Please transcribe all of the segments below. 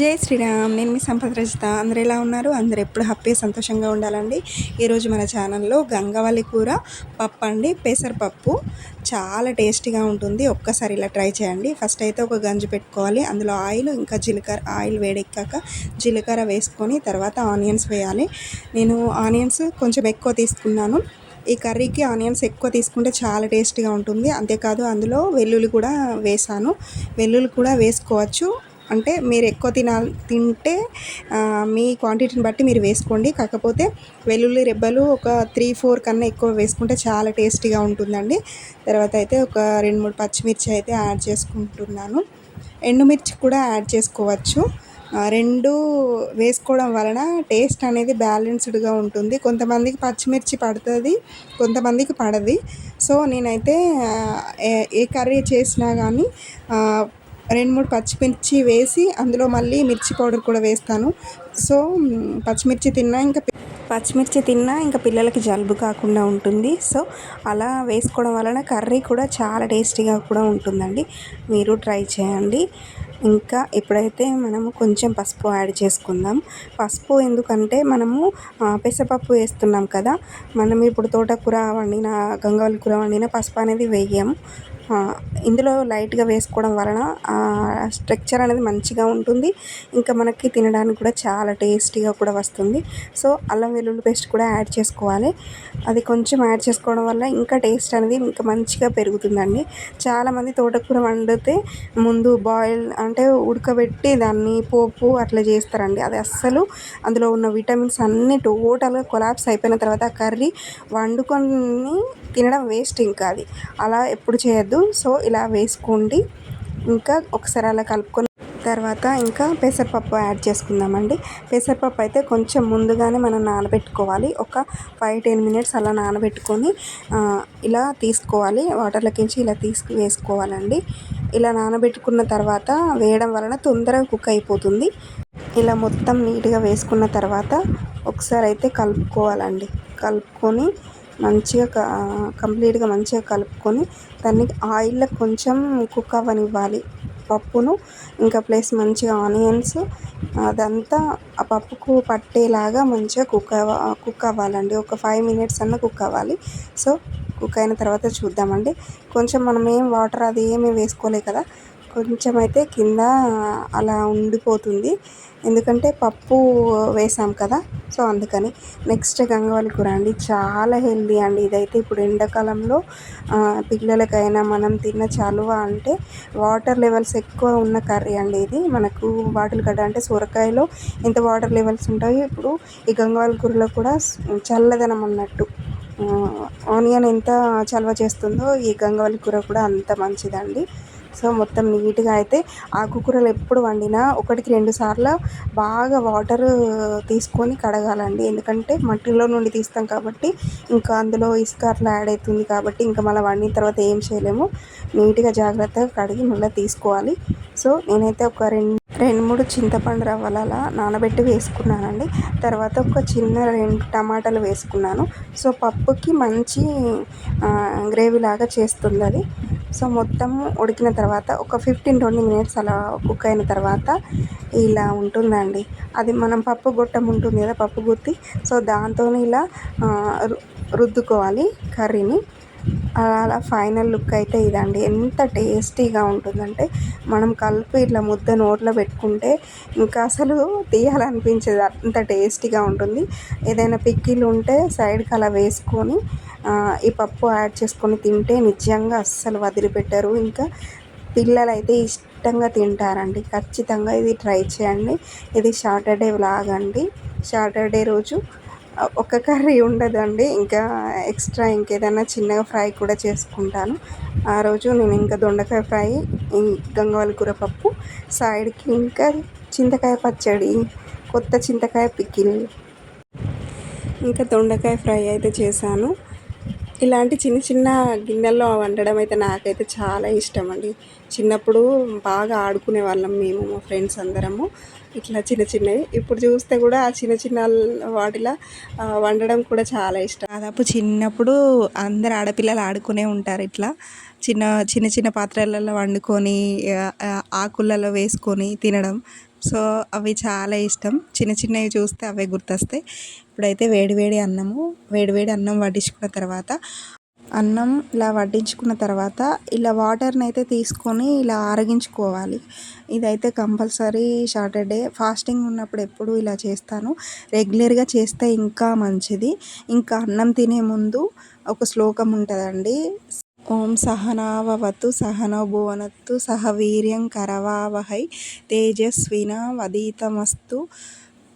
జై శ్రీరామ్. నేను మీ సంపద రచిత అందరు ఎలా ఉన్నారు? అందరు ఎప్పుడు హ్యాపీ సంతోషంగా ఉండాలండి. ఈరోజు మన ఛానల్లో గంగవల్లి కూర పప్పు అండి. పెసరపప్పు చాలా టేస్టీగా ఉంటుంది. ఒక్కసారి ఇలా ట్రై చేయండి. ఫస్ట్ అయితే ఒక గంజు పెట్టుకోవాలి. అందులో ఆయిల్ ఇంకా జీలకర్ర ఆయిల్ వేడెక్కాక జీలకర్ర వేసుకొని తర్వాత ఆనియన్స్ వేయాలి. నేను ఆనియన్స్ కొంచెం ఎక్కువ తీసుకున్నాను. ఈ కర్రీకి ఆనియన్స్ ఎక్కువ తీసుకుంటే చాలా టేస్టీగా ఉంటుంది. అంతేకాదు అందులో వెల్లుల్లి కూడా వేసాను. వెల్లుల్లి కూడా వేసుకోవచ్చు. అంటే మీరు ఎక్కువ తినాలి తింటే మీ క్వాంటిటీని బట్టి మీరు వేసుకోండి. కాకపోతే వెల్లుల్లి రెబ్బలు ఒక త్రీ ఫోర్ కన్నా ఎక్కువ వేసుకుంటే చాలా టేస్టీగా ఉంటుందండి. తర్వాత అయితే ఒక రెండు మూడు పచ్చిమిర్చి అయితే యాడ్ చేసుకుంటున్నాను. ఎండుమిర్చి కూడా యాడ్ చేసుకోవచ్చు. రెండు వేసుకోవడం వలన టేస్ట్ అనేది బ్యాలెన్స్డ్గా ఉంటుంది. కొంతమందికి పచ్చిమిర్చి పడుతుంది కొంతమందికి పడది. సో నేనైతే ఏ కర్రీ చేసినా కానీ రెండు మూడు పచ్చిమిర్చి వేసి అందులో మళ్ళీ మిర్చి పౌడర్ కూడా వేస్తాను. సో పచ్చిమిర్చి తిన్నా ఇంకా పచ్చిమిర్చి తిన్నా ఇంకా పిల్లలకి జలుబు కాకుండా ఉంటుంది. సో అలా వేసుకోవడం వలన కర్రీ కూడా చాలా టేస్టీగా కూడా ఉంటుందండి. మీరు ట్రై చేయండి. ఇంకా ఇప్పుడైతే మనము కొంచెం పసుపు యాడ్ చేసుకుందాం. పసుపు ఎందుకంటే మనము పెసపప్పు వేస్తున్నాం కదా. మనం ఇప్పుడు తోటకూర వండిన గంగవల్లి కూర వండిన పసుపు అనేది వేయము. ఇందులో లైట్గా వేసుకోవడం వలన స్ట్రక్చర్ అనేది మంచిగా ఉంటుంది. ఇంకా మనకి తినడానికి కూడా చాలా టేస్టీగా కూడా వస్తుంది. సో అల్లం వెల్లుల్లి పేస్ట్ కూడా యాడ్ చేసుకోవాలి. అది కొంచెం యాడ్ చేసుకోవడం వల్ల ఇంకా టేస్ట్ అనేది ఇంకా మంచిగా పెరుగుతుందండి. చాలామంది తోటకూర వండితే ముందు బాయిల్ అంటే ఉడకబెట్టి దాన్ని పోపు అట్లా చేస్తారండి. అది అస్సలు అందులో ఉన్న విటమిన్స్ అన్నీ టోటల్గా కొలాప్స్ అయిపోయిన తర్వాత ఆ కర్రీ వండుకొని తినడం వేస్ట్ ఇంకా అది. అలా ఎప్పుడు చేయొద్దు. సో ఇలా వేసుకోండి. ఇంకా ఒకసారి అలా కలుపుకొని తర్వాత ఇంకా పెసరపప్పు యాడ్ చేసుకుందామండి. పెసరపప్పు అయితే కొంచెం ముందుగానే మనం నానబెట్టుకోవాలి. ఒక ఫైవ్ టెన్ మినిట్స్ అలా నానబెట్టుకొని ఇలా తీసుకోవాలి. వాటర్లోకించి ఇలా తీసుకు వేసుకోవాలండి. ఇలా నానబెట్టుకున్న తర్వాత వేయడం వలన తొందరగా కుక్ అయిపోతుంది. ఇలా మొత్తం నీట్గా వేసుకున్న తర్వాత ఒకసారి అయితే కలుపుకోవాలండి. కలుపుకొని మంచిగా కంప్లీట్గా మంచిగా కలుపుకొని దాన్ని ఆయిల్లో కొంచెం కుక్ అవ్వనివ్వాలి. పప్పును ఇంకా ప్లస్ మంచిగా ఆనియన్స్ అదంతా ఆ పప్పుకు పట్టేలాగా మంచిగా కుక్ అవ్వ కుక్ అవ్వాలండి. ఒక ఫైవ్ మినిట్స్ అన్న కుక్ అవ్వాలి. సో కుక్ అయిన తర్వాత చూద్దామండి. కొంచెం మనం ఏం వాటర్ అది ఏమీ వేసుకోలే కదా కొంచెం అయితే కింద అలా ఉండిపోతుంది. ఎందుకంటే పప్పు వేసాం కదా సో అందుకని. నెక్స్ట్ గంగవల్లి కూర అండి చాలా హెల్దీ అండి. ఇదైతే ఇప్పుడు ఎండాకాలంలో పిల్లలకైనా మనం తిన్న చలువ అంటే వాటర్ లెవెల్స్ ఎక్కువ ఉన్న కర్రీ అండి ఇది. మనకు బాటిల్ గడ్డ అంటే సొరకాయలో ఎంత వాటర్ లెవెల్స్ ఉంటాయో ఇప్పుడు ఈ గంగవల్లి కూరలో కూడా చల్లదనం అన్నట్టు. ఆనియన్ ఎంత చలవ చేస్తుందో ఈ గంగవల్లి కూర కూడా అంత మంచిదండి. సో మొత్తం నీట్గా అయితే ఆకుకూరలు ఎప్పుడు వండినా ఒకటికి రెండు సార్లు బాగా వాటర్ తీసుకొని కడగాలండి. ఎందుకంటే మట్టిలో నుండి తీస్తాం కాబట్టి ఇంకా అందులో ఇసుక అట్లా యాడ్ అవుతుంది కాబట్టి ఇంకా మళ్ళీ వండిన తర్వాత ఏం చేయలేము. నీట్గా జాగ్రత్తగా కడిగి మళ్ళీ తీసుకోవాలి. సో నేనైతే ఒక రెండు రెండు మూడు చింతపండు రవ్వలు అలా నానబెట్టి వేసుకున్నానండి. తర్వాత ఒక చిన్న రెండు టమాటాలు వేసుకున్నాను. సో పప్పుకి మంచి గ్రేవీ లాగా చేస్తుంది అది. సో మొత్తం ఉడికిన తర్వాత ఒక ఫిఫ్టీన్ ట్వంటీ మినిట్స్ అలా కుక్ అయిన తర్వాత ఇలా ఉంటుందండి. అది మనం పప్పు గొట్టం ఉంటుంది కదా పప్పు గుత్తి. సో దాంతో ఇలా రుద్దుకోవాలి కర్రీని. అలా ఫైనల్ లుక్ అయితే ఇదండి. ఎంత టేస్టీగా ఉంటుందంటే మనం కలిపి ఇట్లా ముద్ద నోట్లో పెట్టుకుంటే ఇంకా అసలు తీయాలనిపించేది. అంత టేస్టీగా ఉంటుంది. ఏదైనా పిక్కిలు ఉంటే సైడ్కి అలా వేసుకొని ఈ పప్పు యాడ్ చేసుకొని తింటే నిజంగా అస్సలు వదిలిపెట్టరు. ఇంకా పిల్లలు అయితే ఇష్టంగా తింటారండి. ఖచ్చితంగా ఇది ట్రై చేయండి. ఇది సాటర్డే వ్లాగ్ అండి. సాటర్డే రోజు ఒక కర్రీ ఉండదండి. ఇంకా ఎక్స్ట్రా ఇంకేదైనా చిన్నగా ఫ్రై కూడా చేసుకుంటాను. ఆ రోజు నేను ఇంకా దొండకాయ ఫ్రై గంగవాల కూర పప్పు సైడ్కి ఇంకా చింతకాయ పచ్చడి కొత్త చింతకాయ పికిల్. ఇంకా దొండకాయ ఫ్రై అయితే చేశాను. ఇలాంటి చిన్న చిన్న గిన్నెల్లో వండడం అయితే నాకైతే చాలా ఇష్టం అండి చిన్నప్పుడు బాగా ఆడుకునే వాళ్ళం మేము మా ఫ్రెండ్స్ అందరము. ఇట్లా చిన్న చిన్నవి. ఇప్పుడు చూస్తే కూడా ఆ చిన్న చిన్న వాటిలో వండడం కూడా చాలా ఇష్టం. దాదాపు చిన్నప్పుడు అందరు ఆడపిల్లలు ఆడుకునే ఉంటారు ఇట్లా. చిన్న చిన్న చిన్న పాత్రలలో వండుకొని ఆకులలో వేసుకొని తినడం. సో అవి చాలా ఇష్టం. చిన్న చిన్నవి చూస్తే అవే గుర్తొస్తాయి. ఇప్పుడైతే వేడివేడి అన్నము వేడివేడి అన్నం వడ్డించుకున్న తర్వాత అన్నం ఇలా వడ్డించుకున్న తర్వాత ఇలా వాటర్ని అయితే తీసుకొని ఇలా ఆరగించుకోవాలి. ఇదైతే కంపల్సరీ సాటర్డే. ఫాస్టింగ్ ఉన్నప్పుడు ఎప్పుడు ఇలా చేస్తాను. రెగ్యులర్గా చేస్తే ఇంకా మంచిది. ఇంకా అన్నం తినే ముందు ఒక శ్లోకం ఉంటుందండి. ఓం సహనావవతు సహనో భువనత్తు సహ వీర్యం కరవావహై తేజస్విన వదీతమస్తు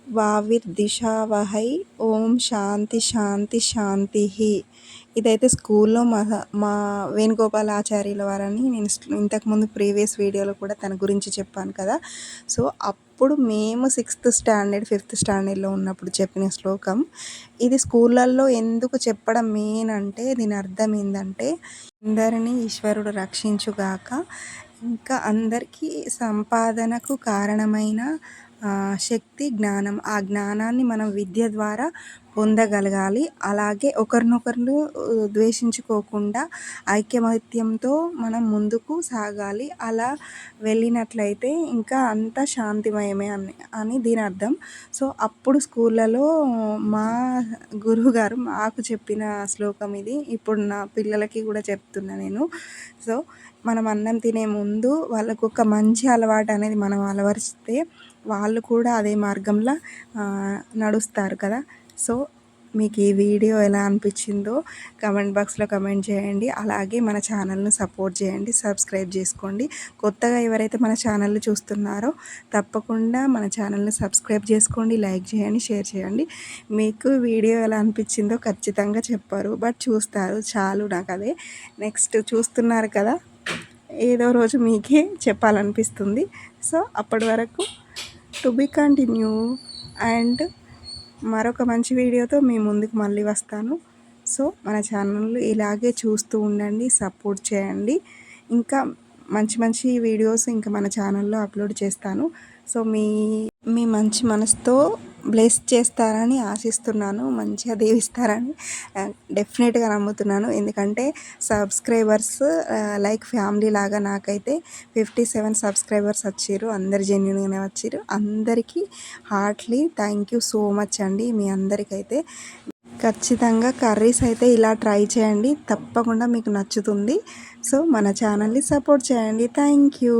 వావిర్దిశావహై ఓం శాంతి శాంతి శాంతి ఇదైతే స్కూల్లో మా మా వేణుగోపాల్ ఆచార్యుల వారని నేను ఇంతకుముందు ప్రీవియస్ వీడియోలో కూడా తన గురించి చెప్పాను కదా. సో అప్పుడు మేము సిక్స్త్ స్టాండర్డ్ ఫిఫ్త్ స్టాండర్డ్లో ఉన్నప్పుడు చెప్పిన శ్లోకం ఇది స్కూళ్ళల్లో ఎందుకు చెప్పడం మెయిన్ అంటే దీని అర్థం ఏంటంటే అందరినీ ఈశ్వరుడు రక్షించుగాక ఇంకా అందరికీ సంపాదనకు కారణమైన శక్తి జ్ఞానం. ఆ జ్ఞానాన్ని మనం విద్య ద్వారా పొందగలగాలి. అలాగే ఒకరినొకరు ద్వేషించుకోకుండా ఐక్యమత్యంతో మనం ముందుకు సాగాలి. అలా వెళ్ళినట్లయితే ఇంకా అంత శాంతిమయమే అని అని దీని అర్థం. సో అప్పుడు స్కూళ్ళలో మా గురువుగారు మాకు చెప్పిన శ్లోకం ఇది. ఇప్పుడు నా పిల్లలకి కూడా చెప్తున్నా నేను. సో మనం అన్నం తినే ముందు వాళ్ళకు ఒక మంచి అలవాటు అనేది మనం అలవరిస్తే వాళ్ళు కూడా అదే మార్గంలో నడుస్తారు కదా. సో మీకు ఈ వీడియో ఎలా అనిపించిందో కమెంట్ బాక్స్లో కమెంట్ చేయండి. అలాగే మన ఛానల్ను సపోర్ట్ చేయండి సబ్స్క్రైబ్ చేసుకోండి. కొత్తగా ఎవరైతే మన ఛానల్ని చూస్తున్నారో తప్పకుండా మన ఛానల్ని సబ్స్క్రైబ్ చేసుకోండి లైక్ చేయండి షేర్ చేయండి. మీకు వీడియో ఎలా అనిపించిందో ఖచ్చితంగా చెప్పారు. బట్ చూస్తారు చాలు నాకు అదే. నెక్స్ట్ చూస్తున్నారు కదా ఏదో రోజు మీకే చెప్పాలనిపిస్తుంది. సో అప్పటి వరకు టు బి కంటిన్యూ అండ్ మరొక మంచి వీడియోతో మీ ముందుకు మళ్ళీ వస్తాను. సో మన ఛానల్ ఇలాగే చూస్తూ ఉండండి సపోర్ట్ చేయండి. ఇంకా మంచి మంచి వీడియోస్ ఇంకా మన ఛానల్లో అప్లోడ్ చేస్తాను. సో మీ మీ మంచి మనసుతో బ్లెస్ చేస్తారని ఆశిస్తున్నాను మంచిగా దీవిస్తారని డెఫినెట్గా నమ్ముతున్నాను. ఎందుకంటే సబ్స్క్రైబర్స్ లైక్ ఫ్యామిలీ లాగా నాకైతే ఫిఫ్టీ సెవెన్ సబ్స్క్రైబర్స్ వచ్చారు అందరు జెన్యున్గానే వచ్చారు. అందరికీ heartly thank you so much అండి. మీ అందరికైతే ఖచ్చితంగా కర్రీస్ అయితే ఇలా ట్రై చేయండి తప్పకుండా మీకు నచ్చుతుంది. సో మన ఛానల్ని సపోర్ట్ చేయండి. Thank you.